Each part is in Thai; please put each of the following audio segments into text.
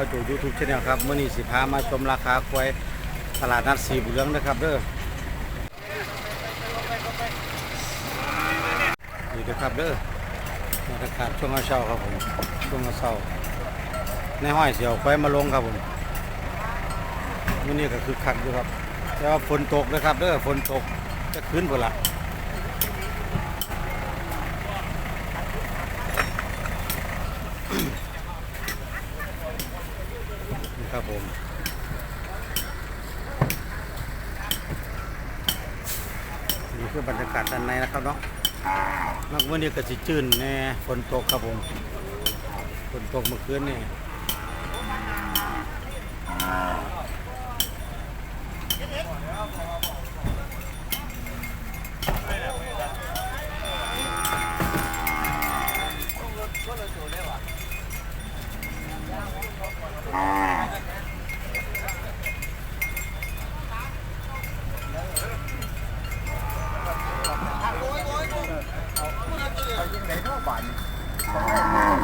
เบาจูยูทูบชาแนลครับเมื่อนี้สิพามาชมราคาควายตลาดนัดสีบุเรืองนะครับเด้อนี่นะครับเด้อบรรยากาช่วงเช้าครับผมช่วงเช้าในห้อยเสียวควายมาลงครับผมเมื่อนี้ก็คือคักอยู่ครับแต่ว่าฝนตกนะครับเด้อฝนตกจะขึ้นพุ่นละ นี่ครับผม นี่ คือบรรยากาศด้านในนะครับเนาะนักเมื่อนี้ก็สิจื่นแน่ฝนตกครับผมฝนตกเมื่อคืนนี่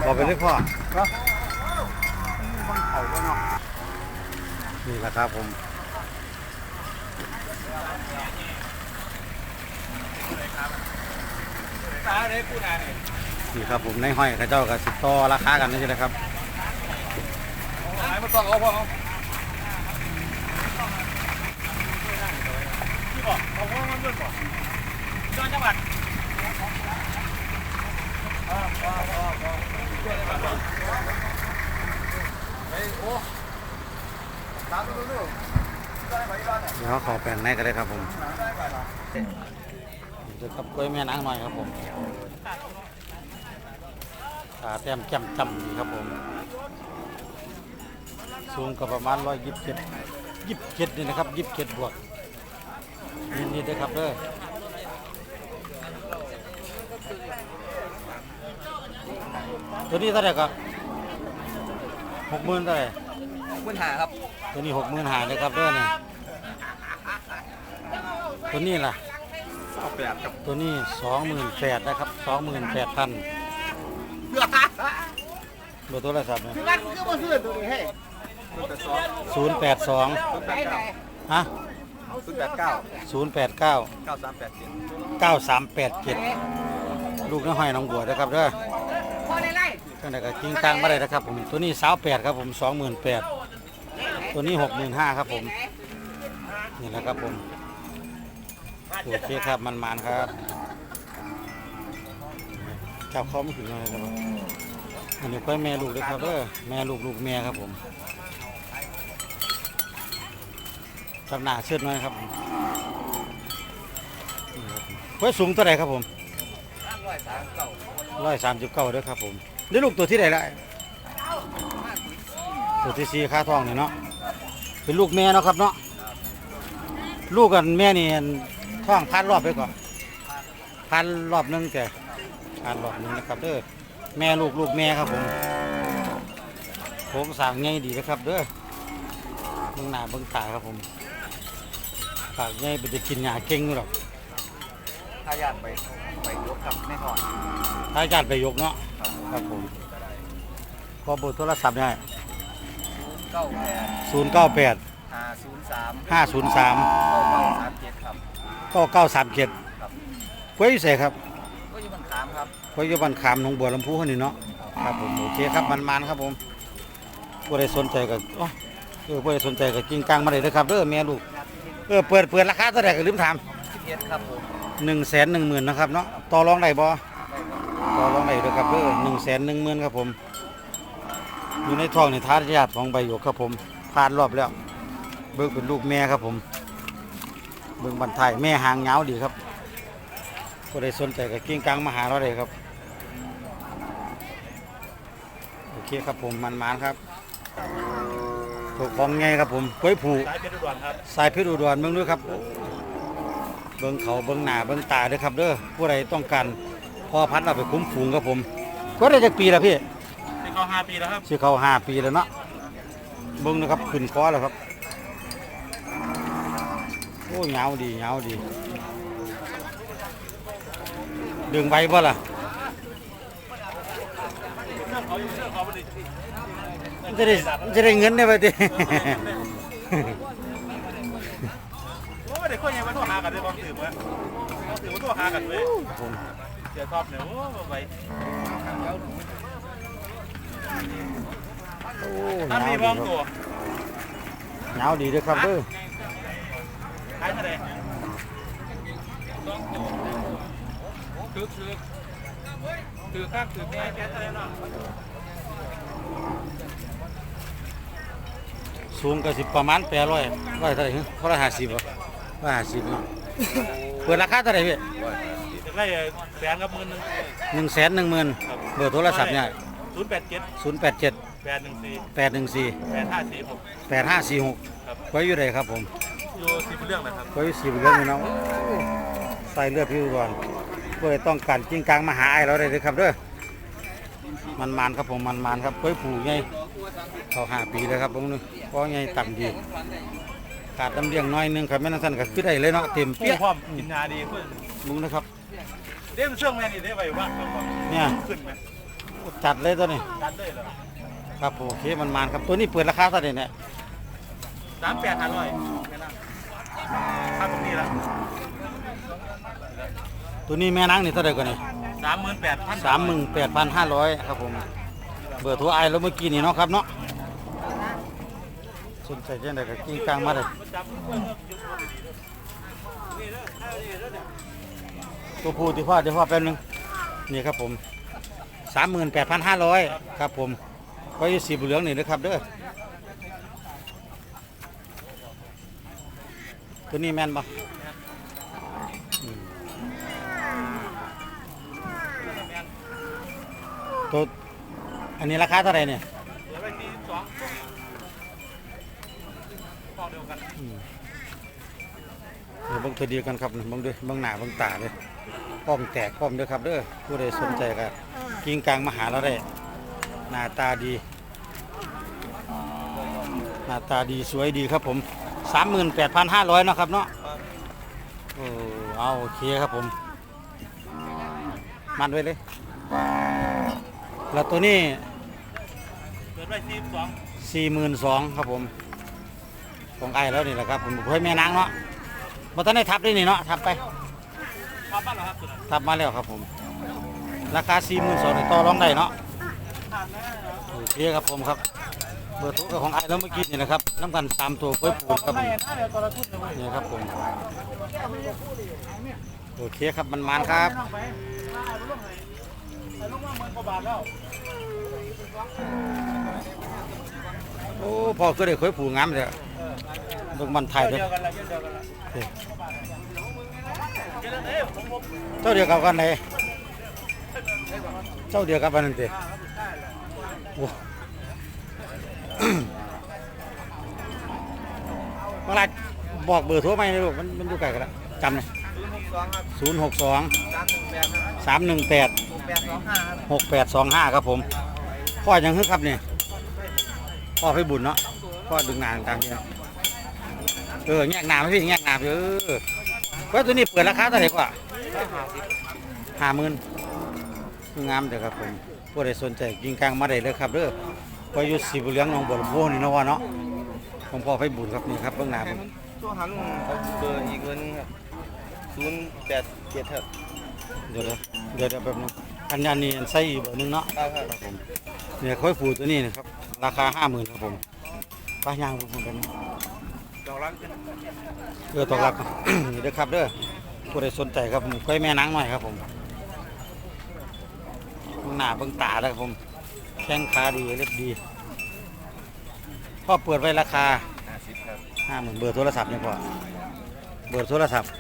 บอกไปเลยพ่อนี่แหละ ครับผมนี่ครับผมในห้อยข้าเจ้ากับสิต่อราคากันนี่ใช่ไหมครับไอ้มาต้องเอาพ่อเอาที่บอกเอาพ่อมันด้วยก่อนจอนจังหวัดไอ้โอ้ตามดูดู เดี๋ยวขอแปลงในกันเลยครับผมเดี๋ยวกับกล้วยแม่นางหน่อยครับผมตาแต้มแจ่มจำนี่ครับผม สูงก็ประมาณร้อยยี่สิบเจ็ดยี่สิบเจ็ดนี่นะครับยี่สิบเจ็ดบวกนี่นี่เด้ครับเด้อตัวนี้เท่าไหร่ก็หกหมื่นเท่าไหร่ ปัญหาครับ ตัวนี้หกหมื่นหาเลยครับเด้อเนี่ยตัวนี้ล่ะเอาแปดกับตัวนี้สองหมื่นแปดนะครับสองหมื่นแปดพันเบอร์โทรศัพท์เนี่ยร้านก็มาซื้อตัวนี้ให้แปดสองศูนย์แปดสองศูนย์แปดเก้าฮะศูนย์แปดเก้าศูนย์แปดเก้าเก้าสามแปดเจ็ดเก้าสามแปดเจ็ดลูกน้องห้อยน้องบัวนะครับเด้อพอได้ไล่ตั้งแต่ก็กิ้งกลางมาได้นะครับผมตัวนี้สาวแปดครับผมสองหมื่นแปด ตัวนี้หกหมื่นห้าครับผม นี่แหละครับผมโอเคครับมันมันครับจับเขาไม่ถึงเลยครับอันนี้ค่อยแม่ลูกด้วยครับเด้อแม่ลูกลูกแม่ครับผมจับหนาเชิดน่อยครับผมนี่ครับผมค่อยสูงตัวไหนครับผมร้อยสามเก้าร้อยสามสิบเก้าด้วยครับผมได้ลูกตัวที่ไหนละตัวที่สี่ค่าทองเนี่ยเนาะ เป็นลูกแม่เนาะครับเนาะลูกกันแม่นี่ท้องพันรอบไปก่อนพันรอบหนึงแต่พันรอบหนึงนะครับเด้อแม่ลูกลูกแม่ครับผมโครงสร้างใหญ่ดีนะครับเด้อเบื้องหน้าเบื้องตาครับผมปากใหญ่เป็นจะกินหญ้าเก่งอยู่หรอกทายาทไปไปยกกับแม่ถอนถ้าญาติไปยกเนาะครับผมขอเบอร์โทรศัพท์เนี่ย เก้าแปดศูนย์เก้าแปดห้าศูนย์สามห้าศูนย์สามเก้าเก้าสามเจ็ดครับ เก้าเก้าสามเจ็ดครับ กล้วยอยู่ใส่ครับก็อยู่บนขามครับกล้วยอยู่บ้านขามหนองบัวลำพูคนนี้เนาะครับผมโอเคครับมันมันๆครับผมผู้ใดสนใจก็อ๋อเออผู้ใดสนใจก็กิ้งกลางมาเลยนะครับเด้อแม่ลูกเออเปิดเปิดราคาเท่าไหร่ก็ลืมถามสิบเอ็ดครับผมหนึ่งแสนหนึ่งหมื่นนะครับเนาะต่อรองได้บ่ต่อรองได้ด้วยครับเด้อหนึ่งแสนหนึ่งหมื่นครับผม อยู่ในท้องในทายาทของใบหยกครับผมผ่านรอบแล้ว เบิ่งเป็นลูกแม่ครับผม เบิ่งบันทายแม่หางยาวดีครับก็ได้สนใจกับกิ้งกลางมาหาเราเลยครับ โอเคครับผมมันมานๆครับตัวของไงครับผมกล้วยผูสายเพชรอุดรครับสายเพชรอุดรเบิ่งด้วยครับ เบิ่งเขาเบิ่งหน้าเบิ่งตาด้วยครับเด้อผู้ใดต้องการพอพัดเราไปคุ้มฝูงครับผม ก็ได้จากปีแล้วพี่ เป็นเขาห้าปีแล้วครับชื่อเขาห้าปีแล้วเนาะเบิ่งนะครับขึ้นคอแล้วครับ โอ้เหงาดีเหงาดี ดึงใบบ่ล่ะเรื่องเขาอยู่เรื่องเขาไม่ได้มันจะได้มันจะได้เงินได้ไปดิโอ้ยเด็กคนยังมาโทรหากันเลยบางสื่อมั้ยบางสื่อมาโทรหากันเลยเสียชอบเนี่ยโอ้ไป โอ้ท่านมีหบ้นาองวดีตัวหนาวดีเด้วยครับเด้อขายเท่าไหร่คือคือคือข้างคือแม่แค่เท่าไหร่เนาะสูงก็สิประมาณแปดร้อยร้อยเท่าไหร่ฮะร้อยห้าสิบบ่ร้อยห้าสิบเนาะเปิดราคาเท่าไหร่พี่จะได้แสนกับหมื่นหนึงหนึ่งแสนหนึ่งหมื่นเบอร์โทรศัพท์เนี่ย ศูนย์แปดเจ็ดศูนย์แปดเจ็ดแปดหนึ่งสี่แปดหนึ่งสี่แปดห้าสี่หกแปดห้าสี่หกครับไว้อยู่ไหนครับผมอยู่ที่เรื่องนะครับไว้อยู่สี่เรื่องนี่เนาะใส่เลือดพี่ก่อนเพื่อต้องการจริงกลางมาหาไอ้เราได้เลยครับเด้อมันมันๆครับผมมันมันๆครับไว้ผูกไงเขาห้าปีแล้วครับผมนึงเพราะไงต่ำดีขาดน้ำเลี้ยงน้อยหนึงครับแม่นั่นสั่นก็คือได้เลยเนาะเต็มผู้เปี้ยพร้อมกินยาดีเพื่อนลุงนะครับเด้มนเชื่องแม่นี่ได้ไว้ว่าเนี่ยขึ้นไหม จัดเลยตัวนี้ดันได้เหรอครับโอเคมันมันๆครับตัวนี้เปิดราคาเท่าไหร่เนี่ยสามแปดห้าร้อยแค่นั้นค่าตรงนี้ละตัวนี้แม่นางนี่เท่าไหร่ก่อนนี่สามหมื่นแปดพันสามหมื่นแปดพันห้าร้อยครับผมเบอร์โทรไอแล้วเมื่อกี้นี่เนาะครับเนาะสนใจจังไดก็กิ้งกลางมาเลยตัวผู้ที่พ่อเดี๋ยวพ่อแป๊บนึงนี่ครับผม สามหมื่นแปดพันห้าร้อยครับผมก็ยู่สีบุเหลืองนี่นะครับเด้อตัวนี้แมนปะตัวอันนี้ราคาเท่าไหร่เนี่ยเดี๋ยวไปที่สองพอเดียวกันเดียวเบิ่งตัวเดียวกันครับเบิ่งด้วยบิ่งหนาเบิ่งตาเลยป้อมแตกป้อมเด้อครับเด้อผู้ใดสนใจก็ กิ้งกลางมาหาเราได้ หน้าตาดี หน้าตาดีสวยดีครับผม38,500เนาะครับเนาะโอ้เอาโอเคครับผม มันไว้เลย แล้วตัวนี้เกิดไปที่สอง42,000ครับผม ของไอ้แล้วนี่แหละครับผมเพื่อแม่นางเนาะบ่ทันได้ทับด้วยนี่เนาะทับไปพร้อมบ้านเหรอครับสุดนั้นทับมาแล้วครับผม ราคา4 2 0 0 0ต่อรองได้เนาะโอเคครับผมครับ เบอร์โทรของไอ้แล้วเมื่อกี้นี่นะครับน้ำกันสามตัวเพื่อปูนครับผมนี่ครับผมโอเคครับมันมันครับโอ้พ่อก็ได้เคยผูงามเลยเบิ่งมันไทยเลยเจ้าเดียวกับกันไหน เจ้าเดียวกับกันนั่นเด้โอ้เมื่อไรบอกเบอร์โทรไหมนะลูกมันมันอยู่ไกลกันแล้วจำเลยศูนย์หกสองครับศูนย์หกสองสามหนึ่งแปดครับสามหนึ่งแปดหกแปดสองห้าครับหกแปดสองห้าครับผมพ่อยังฮึกครับนี่พ่อไปบุญเนาะพ่อดึงหนางตามที่เออแงกหนาไหมพี่แงกหนาพี่เออว่าตัวนี้เปิดราคาเท่าไหร่กว่าห้าหมื่น งามเด้อครับผมผู้ใดสนใจกิงกลางมาได้เลยครับเด้อก็อยู่สีบุเรียงหนองบัวลำพูนี่เนาะว่าเนาะผมพ่อไปบุญครับนี่ครับเบื้องหน้าผมตัวหันเอาเบอร์อีกเบอร์หนึงครับศูนย์แปดเจ็ดครับเดี๋ยวเดี๋ยวเดี๋ยวแป๊บนึงอันนี้อันนี้ใส่อีกเบอร์หนึงเนาะครับครับครับผมเนี่ยค่อยฟูตัวนี้นะครับราคาห้าหมื่นครับผมป้ายางผมเป็นดอกรักขึ้นเออตกหลักนี่เด้อครับเด้อผู้ใดสนใจครับผมค่อยแม่นางหน่อยครับผมเบิ่งหน้าเบิ่งตาแล้วครับผม แข้งขาดีเล็บดีพ่อเปิดไว้ราคาห้าสิบครับห้าหมื่นเบอร์โทรศัพท์เนี่ยพ่อเบอร์โทรศัพท์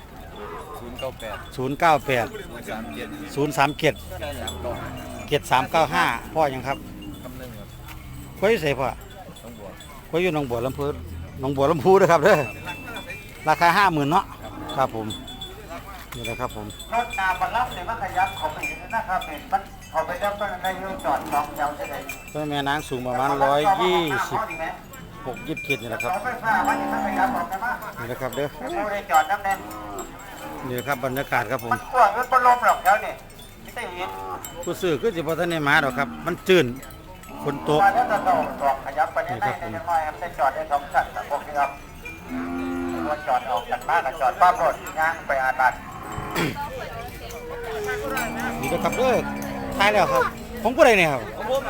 ศูนย์เก้าแปดศูนย์เก้าแปดศูนย์สามเจ็ดศูนย์สามเจ็ดสามเก้าเจ็ดสามเก้าห้าพ่อยังครับคำหนึ่งครับค่อยใส่พ่อต้องบวกก็อยู่หนองบัวลำพูหนองบัวลำพูนะครับเด้อราคาห้าหมื่นเนาะครับผมนี่แหละครับผม รถนาบัลลังก์เนี่ยมันขยับขาไปเห็นนะครับเนี่ยมัน เขาไปแล้วก็ในยูจอดสองแถวจะได้ต้นแม่นางสูงประมาณร้อยยี่สิบหกยี่สิบเจ็ดนี่แหละครับเสาไฟฟ้ามันนี่มันขยับออกไปมากนี่แหละครับเด้อเขาได้จอดน้ำแน่นนี่ครับบรรยากาศครับผมมันกว้างมันบรมหรอกแถวนี่ไม่ได้เห็นผู้ซื้อคือสิบ่ทันได้มาดอกครับ มันจืนฝนตกมาแล้วจะต้องจอดขยับไปได้ในน้อยครับได้จอดได้สองชั้นพวกนี้ครับว่าจอดออกจากบ้านจอดป้ามรถย่างไปอาบัตนี่นะครับเด้อ ท้ายแล้วครับ ของผู้ใดเนี่ยครับผม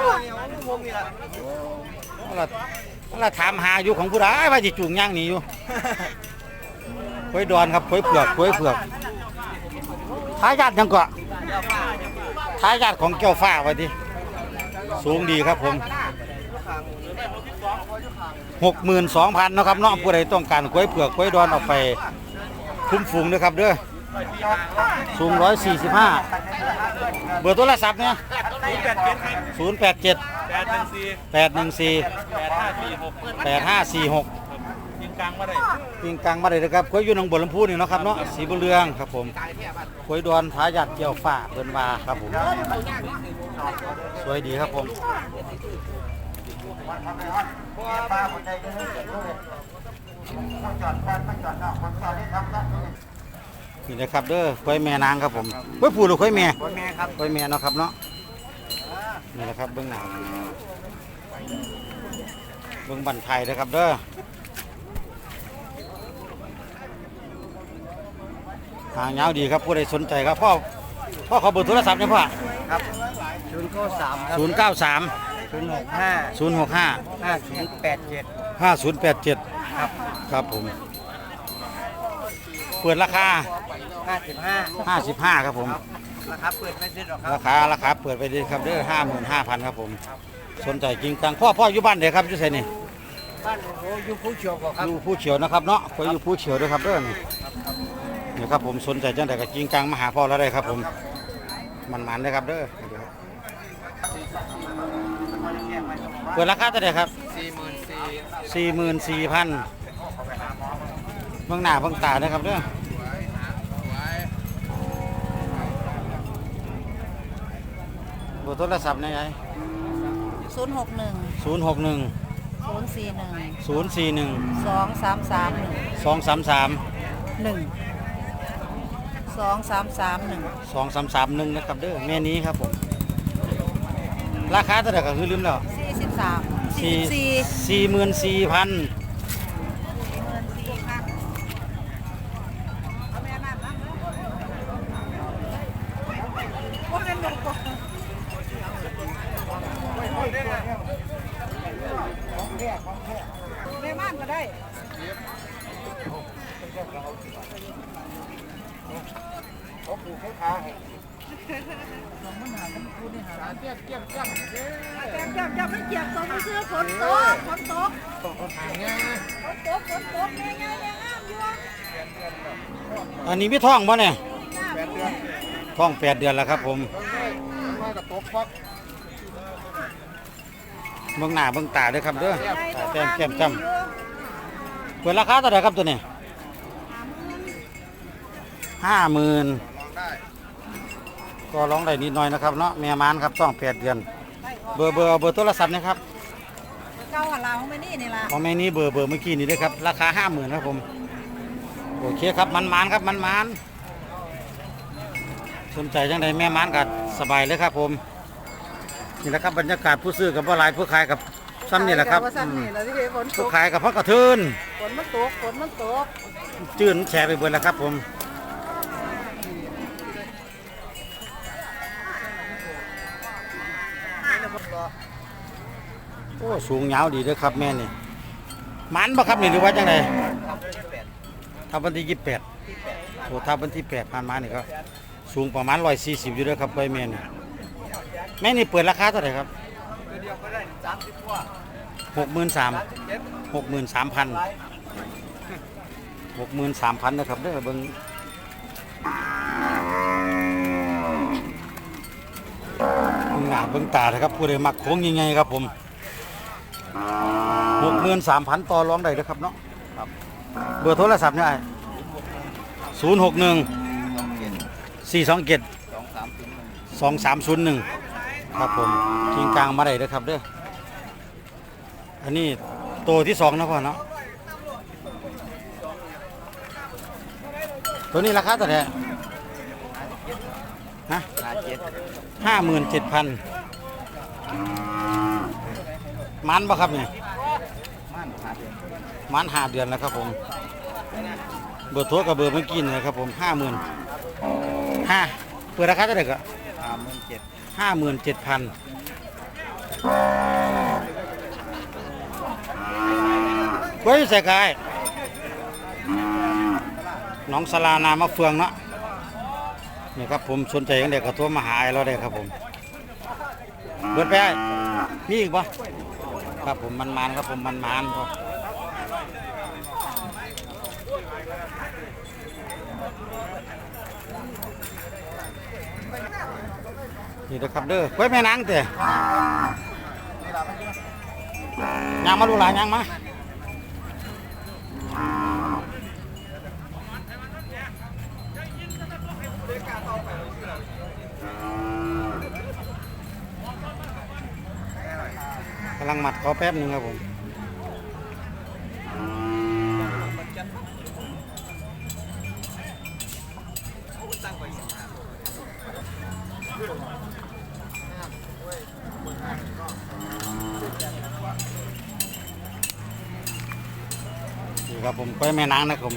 นี่ผมนี่ละนั่นล่ะนั่นล่ะถามหาอยู่ของผู้ใดว่าสิจูงย่างนี่อยู่ควยดอนครับควยเผือกควยเผือกทายาทยังเกาะทายาทของแก้วฟ้าไว้ดิสูงดีครับผมหกหมื่นสองพันนะครับเนาะผู้ใดต้องการควยเผือกควยดอนเอาไปคุ้มฝูงนะครับเด้อ สูงร้อยสี่สิบห้าเบอร์โทรศัพท์เนี่ยศูนย์แปดเจ็ดครับศูนย์แปดเจ็ดแปดหนึ่งสี่แปดหนึ่งสี่แปดห้าสี่หกแปดห้าสี่หกยิงกลางมาได้ปิงกังมาเลยนะครับควยอยู่หนองบัวลำพูนี่เนาะครับเนาะสีบุญเรืองครับผมควยดอนทายาทเกี่ยวฟ้าเพิ่นว่าครับผมสวยดีครับผมวันทำไมฮะป้าคนใจก็เลยเสียด้วยคนจอดบ้านไม่จอดนอกคนจอดได้ทำได้ นี่นะครับเด้อควยแม่นางครับผมควยผู้หรือควยแม่คนแม่ครับควยแม่เนาะครับเนาะนี่แหละครับเบื้องหน้าเบื้องบันไทยนะครับเด้อหางยาวดีครับผู้ใดสนใจครับพ่อพ่อขอเบอร์โทรศัพท์หนะพ่อครับศูนย์เก้าสามครับศูนย์เก้าสามศูนย์หกห้าศูนย์หกห้าห้าศูนย์แปดเจ็ดห้าศูนย์แปดเจ็ดครับครับผมเปิดราคา ห้าสิบห้าห้าสิบห้าครับผม ราคาเปิดไม่สิ้นหรอกครับราคาราคาเปิดไปดีครับเด้อห้าหมื่นห้าพันครับผม สนใจจริงจังพ่อพ่ออยู่บ้านเดี๋ยวครับอยู่ไสนี่บ้านโอ้โหอยู่ผู้เชียวกว่าครับ อยู่ผู้เฉียวนะครับเนาะคอยอยู่ผู้เฉียวด้วยครับเด้อนี่นี่ครับผมสนใจจังใดก็จริงจังมาหาพ่อแล้วได้ครับผมมันมันเลยครับเด้อเดี๋ยวเปิดราคาเท่าไหร่ครับสี่หมื่นสี่สี่หมื่นสี่พันเบื้องหน้าเบื้องตาเด้อครับเด้อ บอร์โทรศัพท์นี่ไงศูนย์หกหนึ่งศูนย์หกหนึ่งศูนย์สี่หนึ่งศูนย์สี่หนึ่งสองสามสามหนึ่งสองสามสามหนึ่งสองสามสามหนึ่งสองสามสามหนึ่งนะครับเด้อแม่นี้ครับผมราคาเท่าไหร่ก็คือลืมแล้วสี่สิบสามสี่สิบสี่สี่หมื่นสี่พัน เงินสี่พันเอาแม่นั่นนะพวกนั้นลงก่อนแม่ม่านก็ได้ แจมแจมแจมไม่เกียบตรงซื้อฝนตกฝนตกฝนตกฝนตกแม่ยังยังอ้ามอยู่อันนี้มีท้องป่ะเนี่ยท้องแปดเดือนแล้วครับผมเบื้องหน้าเบื้องตาด้อครับเด้อตาแต้มแก้มจำเปิดราคาเท่าไหร่ครับตัวนี้ห้าหมื่น ก็ร้องได้นิดหน่อยนะครับเนาะแม่มานครับต้องแปดเดือน เบอร์เบอร์เบอร์โทรศัพท์นะครับเก้าหันเราของไม่นี่นี่ล่ะของแม่นี้เบอร์เบอร์เมื่อกี้นี่ด้วยครับราคาห้าหมื่นครับผมโอเคครับมันมันๆครับมันมันๆสนใจจังใดแม่มันกัสบายเลยครับผมนี่แหละครับบรรยากาศผู้ซื้อกับผู้ขายผู้ขายกับซ้ำนี่แหละครับว่าอืซ้ำมนี่แหละที่เห็นฝนตผู้กขายกับพ่อกระทืนฝนมันตกฝนมันตกจื่นแชร์ไปเบิดแล้วครับผม อ้สูงยาวดีเด้วยครับแม่นี่มันบ่ครับนี่หรือว่าจังไดทับวันที่ยี่สิบแปดโอ้ทับวันที่แปดผ่านมานี่ก็สูงประมาณร้อยสี่สิบอยู่เด้วยครับใบแม่นี่แม่นี่เปิดราคาเท่าไหร่ครับหกหมื่นสามหกหมื่นสามพันหกหมื่นสามพันนะครับเด้อเบิ้งเบงหนาเบิ้งตานะครับผู้ใดมักโค้งยังไงครับผม หกหมื่นสามพันต่อรองได้เด้อครับเนาะครับเบอร์โทรศัพท์เนี่ยศูนย์หกหนึ่งสี่สองเจ็ดสองสามศูนย์หนึ่งสองสามศูนย์หนึ่งครับผมกิงกลางมาได้เด้อครับเด้ออันนี้โตที่สองนะพ่อเนาะตัวนี้ราคาเท่าไหร่ฮะห้าเจ็ดห้าหมื่นเจ็ดพัน มันบ่ครับนี่ม่านขาเดือนมันห้าเดือนแล้วครับผม เบอร์โทรกับเบอร์เมื่อกี้นี่นะครับผมห้าหมื่นห้าเปิดราคาเท่าไหร่ก็สามหมื่นเจ็ดห้าหมื่นเจ็ดพันไว้ใส่กายหน้องสลานามะเฟืองเนาะนี่ครับผมสนใจกันเด็กกระทั่วมาหาไอ้เราได้ครับผมเบิดไปไอ้มีอีกปะ ครับผมมันมันครับผมมันมันครับนี่นะครับเด้อไว้แม่นางเตะยางมาดูหลายยางมา ลังหมัดเขาแป๊บหนึ่งครับผมนี่ครับผมกล้วยแม่นางนะครับผม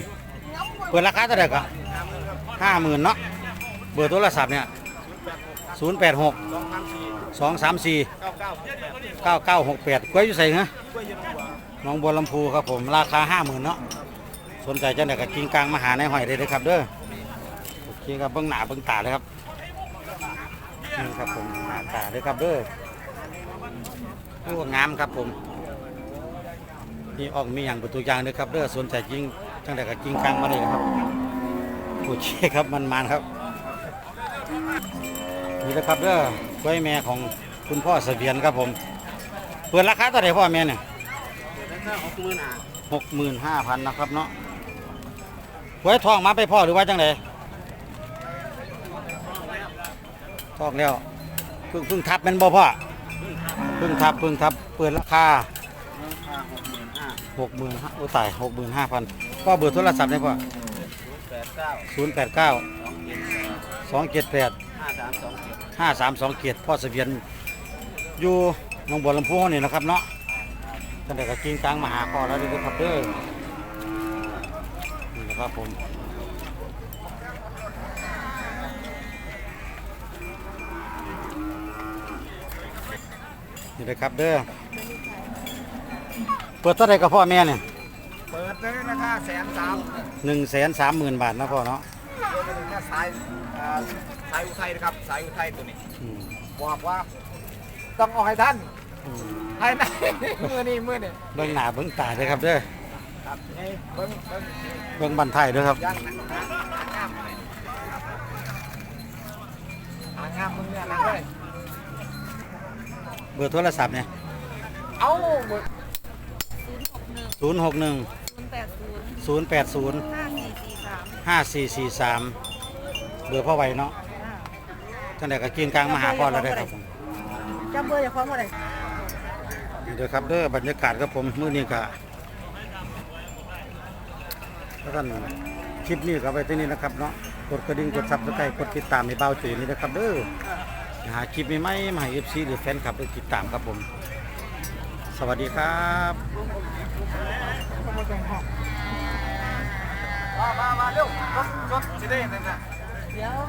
เปิดราคาเท่าไหร่ก็ห้าหมื่นเนาะเบอร์โทรศัพท์เนี่ยศูนย์แปดหก สองสามสี่เก้าเก้าหกแปดเก้าเก้าหกแปดกล้วยอยู่ใส่เหรอกล้วยนะน้องบัวลำพูครับผมราคาห้าหมื่นเนาะสนใจจังไดกับกิงกลางมาหาในหอยเลยครับเด้อโอเคครับเบิ้งหนาเบิ้งตาเลยครับนี่ครับผมหน้าตาเลยครับเด้อโอ้งามครับผมนี่ออกมีอย่างป็นตัวอย่างเลยครับเด้อสนใจจริงจังไดกับกิงกลางมาเลยครับโอเคครับมันมันครับนี่นะครับเด้อ กล้วยแม่ของคุณพ่อเสบียนครับผม เปิดราคาเท่าไหร่พ่อแม่เนี่ยแล้วก็หกหมื่นห้าหกหมื่นห้าพันนะครับเนาะไว้ทองมาไปพ่อหรือว่าจังไดทองแล้วเพิ่งเพิ่งทับแมันบ่พ่อเพิ่งทับเพิ่งทับเปิดราคาห้าหกหมื่นห้าหกหมื่นห้าโอ้ตายหกหมื่นห้าพันพ่อเบอร์โทรศัพท์ได้พ่อแปดเก้าศูนย์แปดเก้าสองเจ็ดสองเจ็ดแปดห้าสามสองเจ็ด ห้าสามสองเกียรติพ่อเสบียนอยู่หนองบัวลำพูนี่นะครับเนาะท่านใดก็กิงกลางมาหาพ่อแล้วเด้วยครับเด้อนี่นะครับผมนี่เลยครับเด้อเปิดเท่าไรกับพ่อแม่เนี่ยเปิดเลยราคาแสนสามหนึ่งแสนสามหมื่นบาทนะพ่อเนาะ ตัวนี้แค่สายอ่าสายอุทัยนะครับสายอุทัยตัวนี้ อืมบอกว่าต้องเอาให้ท่านอืมให้ไหน มือนี่มือนี่เบิ้งหน้าเบิ้งตาเลยครับเด้อครับนี่เบิ้งเบิ้งเบิ้งบันไทยเด้อครับยังหางามเลยหางามมึงเนี่ยนะเว้ยเบอร์โทรศัพท์เนี่ยเอาเบิ้งศูนย์หกหนึ่งศูนย์หกหนึ่งศูนย์แปดศูนย์ศูนย์แปดศูนย์ห้าสี่สี่สาม ห้าสี่สี่สามเบอร์พ่อไว้เนาะท่านใดก็กินกลางมาหาพ่อแล้วได้อครับผมจำเบอร์อย่าฟ้องอะไรนี่เด้อครับเด้อบรรยากาศครับผมมื้อนี้ก็แล้วกันคลิปนี้ก็ไปที่นี่นะครับเนาะกดกระดิ่งกดซับสไครต์กดติดตามในเบ้าจุยนี่นะครับเด้อหาคลิปใหม่ๆมาให้ FC หรือแฟนคลับได้ติดตามครับผม สวัสดีครับ มามามาเร็วรถรถสิได้นั่นนะเดี๋ยว